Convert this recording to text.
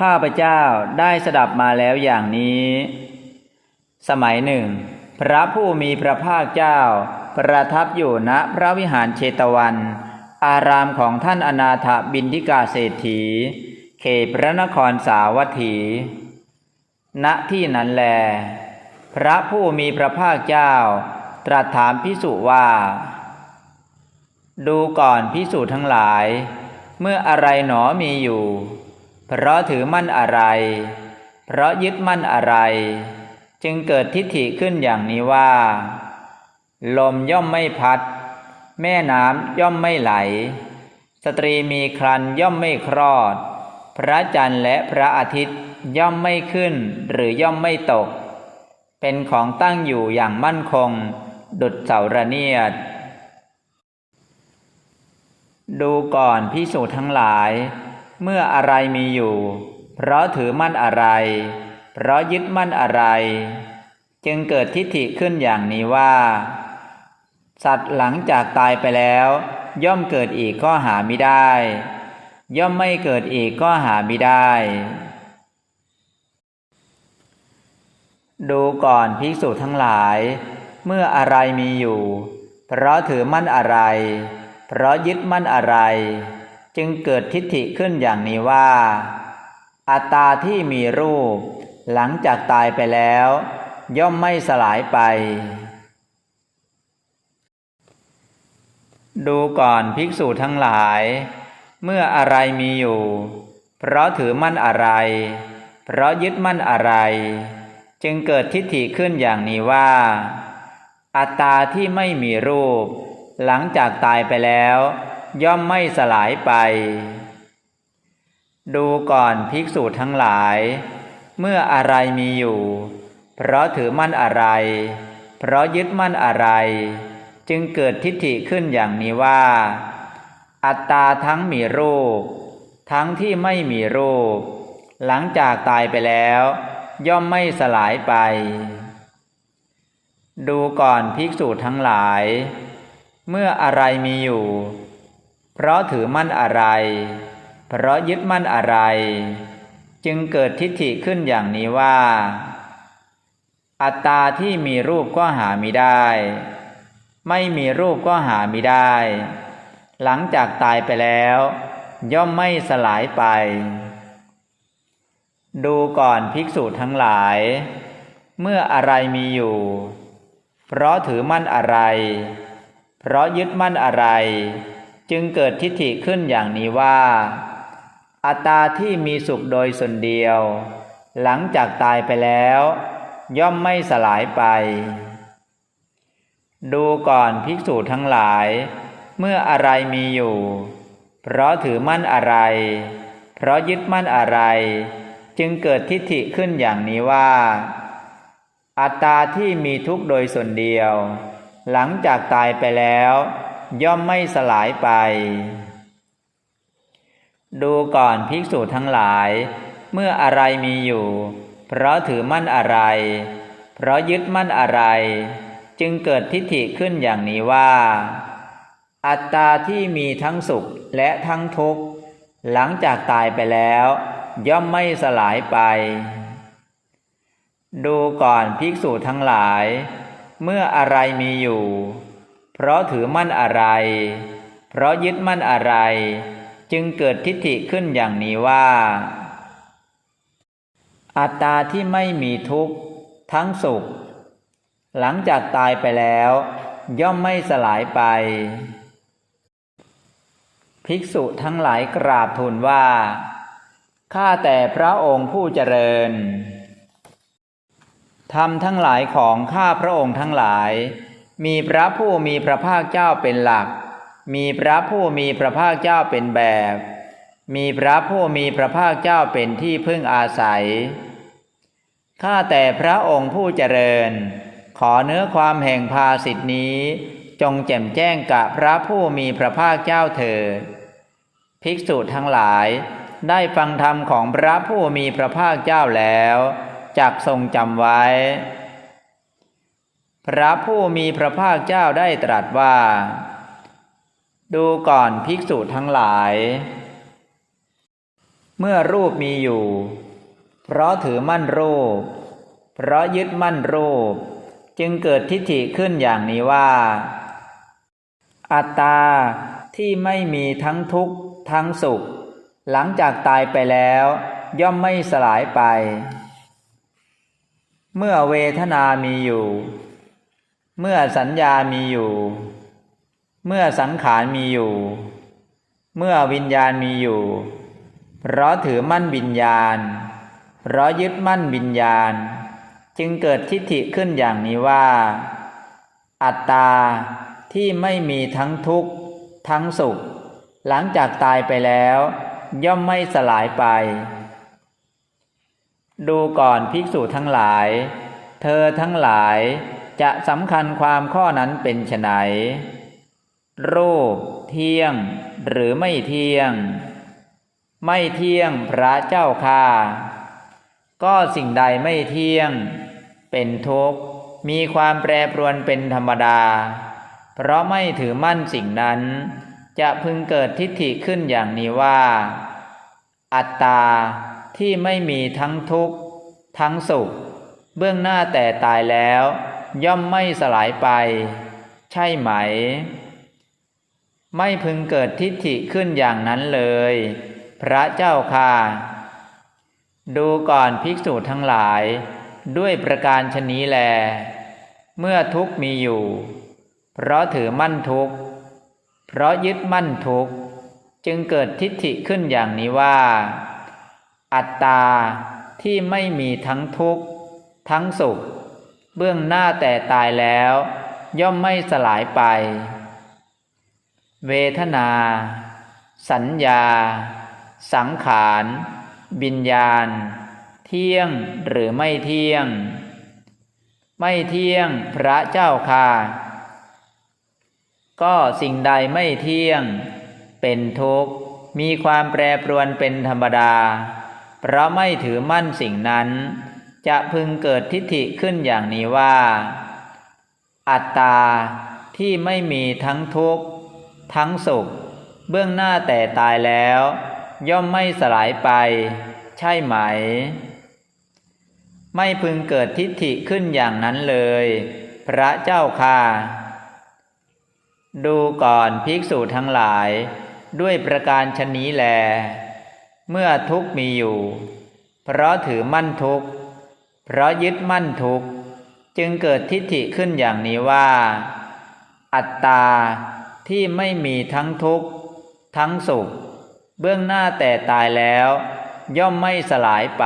ข้าพเจ้าได้สดับมาแล้วอย่างนี้ สมัยหนึ่ง พระผู้มีพระภาคเจ้า ประทับอยู่ณพระวิหารเชตวัน อารามของท่านอนาถบินทิกาเศรษฐี เขตพระนครสาวัตถี ณที่นั้นแล พระผู้มีพระภาคเจ้า ตรัสถามพิสุว่า ดูก่อนพิสูทั้งหลาย เมื่ออะไรหนอมีอยู่ เพราะถือมั่นอะไร เพราะยึดมั่นอะไร จึงเกิดทิฏฐิขึ้นอย่างนี้ว่า ลมย่อมไม่พัด แม่น้ำย่อมไม่ไหล สตรีมีครันย่อมไม่คลอด พระจันทร์และพระอาทิตย์ย่อมไม่ขึ้นหรือย่อมไม่ตก เป็นของตั้งอยู่อย่างมั่นคง ดุดเสาระเนียด ดูก่อนพิสูจน์ทั้งหลาย เมื่ออะไรมีอยู่ เพราะถือมั่นอะไร เพราะยึดมั่นอะไร จึงเกิดทิฏฐิขึ้นอย่างนี้ว่า สัตว์หลังจากตายไปแล้ว ย่อมเกิดอีกก็หาไม่ได้ ย่อมไม่เกิดอีกก็หาไม่ได้ ดูก่อนภิกษุทั้งหลาย เมื่ออะไรมีอยู่ เพราะถือมั่นอะไร เพราะยึดมั่นอะไร จึงเกิดทิฏฐิขึ้นอย่างนี้ว่า อัตตาที่มีรูป หลังจากตายไปแล้ว ย่อมไม่สลายไป ดูก่อนภิกษุทั้งหลาย เมื่ออะไรมีอยู่ เพราะถือมั่นอะไร เพราะยึดมั่นอะไร จึงเกิดทิฏฐิขึ้นอย่างนี้ว่า อัตตาที่ไม่มีรูป หลังจากตายไปแล้ว ย่อมไม่สลายไป ดูก่อนภิกษุทั้งหลาย เมื่ออะไรมีอยู่ เพราะถือมั่นอะไร เพราะยึดมั่นอะไร จึงเกิดทิฏฐิขึ้นอย่างนี้ว่า อัตตาทั้งมีรูป ทั้งที่ไม่มีรูป หลังจากตายไปแล้ว ย่อมไม่สลายไป ดูก่อนภิกษุทั้งหลาย เมื่ออะไรมีอยู่ เพราะถือมั่นอะไร เพราะยึดมั่นอะไร จึงเกิดทิฏฐิขึ้นอย่างนี้ว่า อัตตาที่มีรูปก็หาไม่ได้ ไม่มีรูปก็หาไม่ได้ หลังจากตายไปแล้ว ย่อมไม่สลายไป ดูก่อนภิกษุทั้งหลาย เมื่ออะไรมีอยู่ เพราะถือมั่นอะไร เพราะยึดมั่นอะไร จึงเกิดทิฏฐิขึ้นอย่างนี้ว่า อัตตาที่มีสุขโดยส่วนเดียว หลังจากตายไปแล้ว ย่อมไม่สลายไป ดูก่อนภิกษุทั้งหลาย เมื่ออะไรมีอยู่ เพราะถือมั่นอะไร เพราะยึดมั่นอะไร จึงเกิดทิฏฐิขึ้นอย่างนี้ว่า อัตตาที่มีทุกข์โดยส่วนเดียว หลังจากตายไปแล้ว ย่อมไม่สลายไป ดูก่อนภิกษุทั้งหลาย เมื่ออะไรมีอยู่ เพราะถือมั่นอะไร เพราะยึดมั่นอะไร จึงเกิดทิฏฐิขึ้นอย่างนี้ว่า อัตตาที่มีทั้งสุขและทั้งทุกข์หลังจากตายไปแล้ว ย่อมไม่สลายไป ดูก่อนภิกษุทั้งหลาย เมื่ออะไรมีอยู่ เพราะถือมั่นอะไร เพราะยึดมั่นอะไร จึงเกิดทิฏฐิขึ้นอย่างนี้ว่า อัตตาที่ไม่มีทุกข์ทั้งสุข หลังจากตายไปแล้ว ย่อมไม่สลายไป ภิกษุทั้งหลายกราบทูลว่าข้าแต่พระองค์ผู้เจริญธรรมทั้งหลายของข้าพระองค์ทั้งหลาย มีพระผู้มีพระภาคเจ้าเป็นหลัก มีพระผู้มีพระภาคเจ้าเป็นแบบ มีพระผู้มีพระภาคเจ้าเป็นที่พึ่งอาศัย ข้าแต่พระองค์ผู้เจริญ ขอเนื้อความแห่งภาสิทธินี้ จงแจ่มแจ้งกับพระผู้มีพระภาคเจ้าเถิด ภิกษุทั้งหลายได้ฟังธรรมของพระผู้มีพระภาคเจ้าแล้วจักทรงจำไว้ พระผู้มีพระภาคเจ้าได้ตรัสว่า ดูก่อนภิกษุทั้งหลาย เมื่อรูปมีอยู่ เพราะถือมั่นรูป เพราะยึดมั่นรูป จึงเกิดทิฏฐิขึ้นอย่างนี้ว่า อัตตาที่ไม่มีทั้งทุกข์ทั้งสุข หลังจากตายไปแล้ว ย่อมไม่สลายไป เมื่อเวทนามีอยู่ เมื่อสัญญามีอยู่ เมื่อสังขารมีอยู่ เมื่อวิญญาณมีอยู่ เพราะถือมั่นวิญญาณ เพราะยึดมั่นวิญญาณ จึงเกิดทิฏฐิขึ้นอย่างนี้ว่า อัตตาที่ไม่มีทั้งทุกข์ทั้งสุข หลังจากตายไปแล้ว ย่อมไม่สลายไป ดูก่อนภิกษุทั้งหลาย เธอทั้งหลาย จะสำคัญความข้อนั้นเป็นไฉนรูปเที่ยงหรือไม่เที่ยง ไม่เที่ยงพระเจ้าค่าก็สิ่งใดไม่เที่ยง เป็นทุกข์มีความแปรปรวนเป็นธรรมดา เพราะไม่ถือมั่นสิ่งนั้น จะพึงเกิดทิฏฐิขึ้นอย่างนี้ว่า อัตตาที่ไม่มีทั้งทุกข์ทั้งสุข เบื้องหน้าแต่ตายแล้ว ย่อมไม่สลายไป ใช่ไหม ไม่พึงเกิดทิฏฐิขึ้นอย่างนั้นเลย พระเจ้าค่ะ ดูก่อนภิกษุทั้งหลาย ด้วยประการชนี้แล เมื่อทุกมีอยู่ เพราะถือมั่นทุกเพราะยึดมั่นทุกจึงเกิดทิฏฐิขึ้นอย่างนี้ว่า อัตตาที่ไม่มีทั้งทุกข์ ทั้งสุข เบื้องหน้าแต่ตายแล้ว ย่อมไม่สลายไป เวทนา สัญญา สังขารบิญญาณ เที่ยงหรือไม่เที่ยง ไม่เที่ยงพระเจ้าค่ะ ก็สิ่งใดไม่เที่ยง เป็นทุกข์มีความแปรปรวนเป็นธรรมดา เพราะไม่ถือมั่นสิ่งนั้น จะพึงเกิดทิฏฐิขึ้นอย่างนี้ว่า อัตตาที่ไม่มีทั้งทุกข์ ทั้งสุข เบื้องหน้าแต่ตายแล้ว ย่อมไม่สลายไป ใช่ไหม ไม่พึงเกิดทิฏฐิขึ้นอย่างนั้นเลย พระเจ้าค่ะ ดูก่อนภิกษุทั้งหลาย ด้วยประการชนนี้แล เมื่อทุกข์มีอยู่ เพราะถือมั่นทุกข์ เพราะยึดมั่นทุกข์จึงเกิดทิฏฐิขึ้นอย่างนี้ว่า อัตตาที่ไม่มีทั้งทุกข์ทั้งสุข เบื้องหน้าแต่ตายแล้ว ย่อมไม่สลายไป